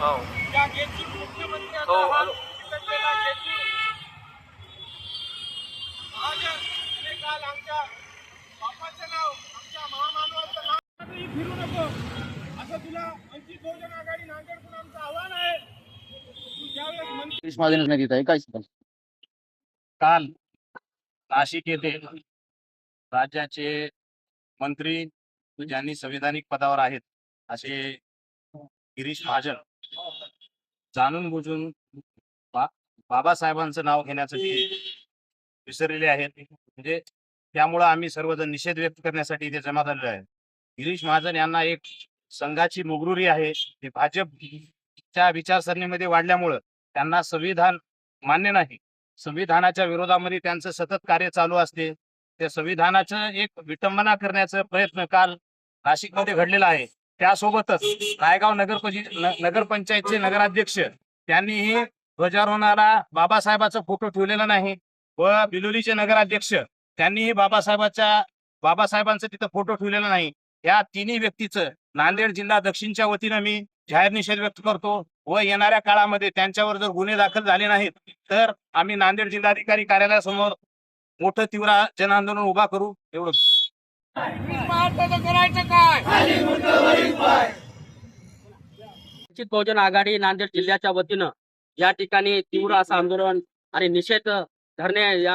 हो. हो, आता हा हो. तिकडलेला गेटची महाजन. तिने काल आमच्या बापाचं नाव आमच्या महामानवाचं नाव. तरी फिरू नको. असं तुला वंचित बहुजन आघाडी नांदेडकडून आमचं आव्हान आहे. तू ज्यावेळेस मंत्री गिरीश महाजन नदीत आहे काय सांगाल? काल नाशिक येथे राज्याचे मंत्री ज्यांनी संविधानिक पदावर आहेत असे गिरीश महाजन जाणून बुजून बा बाबासाहेबांचं नाव घेण्यासाठी विसरलेले आहेत म्हणजे त्यामुळं आम्ही सर्वजण निषेध व्यक्त करण्यासाठी इथे जमा झालेलो आहे. गिरीश महाजन यांना एक संघाची मुगरुरी आहे. ते भाजपच्या विचारसरणीमध्ये वाढल्यामुळं त्यांना संविधान मान्य नाही. संविधानाच्या विरोधामध्ये त्यांचं सतत कार्य चालू असते. त्या संविधानाचं एक विटंबना करण्याचा प्रयत्न काल नाशिकमध्ये घडलेला आहे. त्यासोबतच रायगाव नगर नगरपंचायतचे नगराध्यक्ष त्यांनीही ध्वजारोहणाला बाबासाहेबाचा फोटो ठेवलेला नाही व बिलोलीचे नगराध्यक्ष त्यांनीही बाबासाहेबाच्या बाबासाहेबांचा तिथं फोटो ठेवलेला नाही. या तिन्ही व्यक्तीचं नांदेड जिल्हा दक्षिणच्या वतीनं मी जाहीर निषेध व्यक्त करतो व येणाऱ्या काळामध्ये त्यांच्यावर जर गुन्हे दाखल झाले नाहीत तर आम्ही नांदेड जिल्हाधिकारी कार्यालयासमोर मोठं तीव्र जनआंदोलन उभा करू. एवढं करायचं काय? वंचित बहुजन आघाडी नांदेड जिल्ह्याच्या वतीनं या ठिकाणी तीव्र असं आंदोलन आणि निषेध धरणे या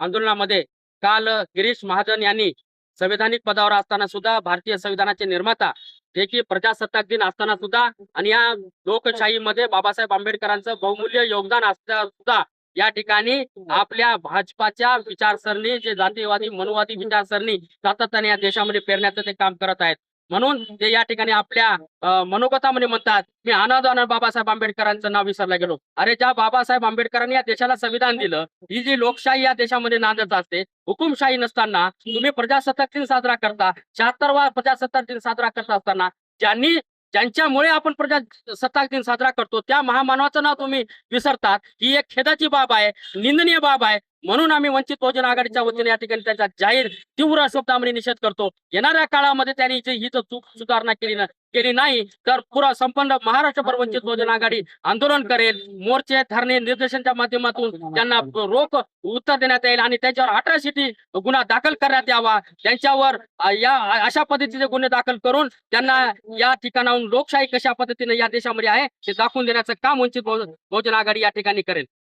आंदोलनामध्ये काल गिरीश महाजन यांनी संविधानिक पदावर असताना सुद्धा भारतीय संविधानाचे निर्माता जे की प्रजासत्ताक दिन असताना सुद्धा आणि या लोकशाहीमध्ये बाबासाहेब आंबेडकरांचं बहुमूल्य योगदान असता सुद्धा या ठिकाणी आपल्या भाजपाच्या विचारसरणी जे जातीवादी मनुवादी विचारसरणी सातत्याने या देशामध्ये पेरण्याचं ते काम करत आहेत. म्हणून ते या ठिकाणी आपल्या मनोगता मनोगतामध्ये म्हणतात मी अनादान बाबासाहेब आंबेडकरांचं नाव विसरला गेलो. अरे ज्या बाबासाहेब आंबेडकरांनी या देशाला संविधान दिलं ही जी लोकशाही या देशामध्ये नांदत असते हुकुमशाही नसताना तुम्ही प्रजासत्ताक दिन साजरा करता शहात्तरवा प्रजासत्ताक दिन साजरा करत असताना ज्यांनी ज्यांच्यामुळे आपण प्रजासत्ताक दिन साजरा करतो त्या महामानवाचं नाव तुम्ही विसरतात. ही एक खेदाची बाब आहे निंदनीय बाब आहे. म्हणून आम्ही वंचित बहुजन आघाडीच्या वतीने या ठिकाणी त्याचा जाहीर तीव्र शब्दामध्ये निषेध करतो. येणाऱ्या काळामध्ये त्यांनी ही जर चूक सुधारणा केली ना केली नाही तर पुरा संपूर्ण महाराष्ट्रभर वंचित बहुजन आघाडी आंदोलन करेल. मोर्चे धरणे निर्देशनच्या माध्यमातून त्यांना रोख उत्तर देण्यात येईल आणि त्यांच्यावर अट्रॉसिटी गुन्हा दाखल करण्यात यावा. त्यांच्यावर या अशा पद्धतीचे गुन्हे दाखल करून त्यांना या ठिकाणाहून लोकशाही कशा पद्धतीने या देशामध्ये आहे ते दाखवून देण्याचं काम वंचित बहुजन आघाडी या ठिकाणी करेल.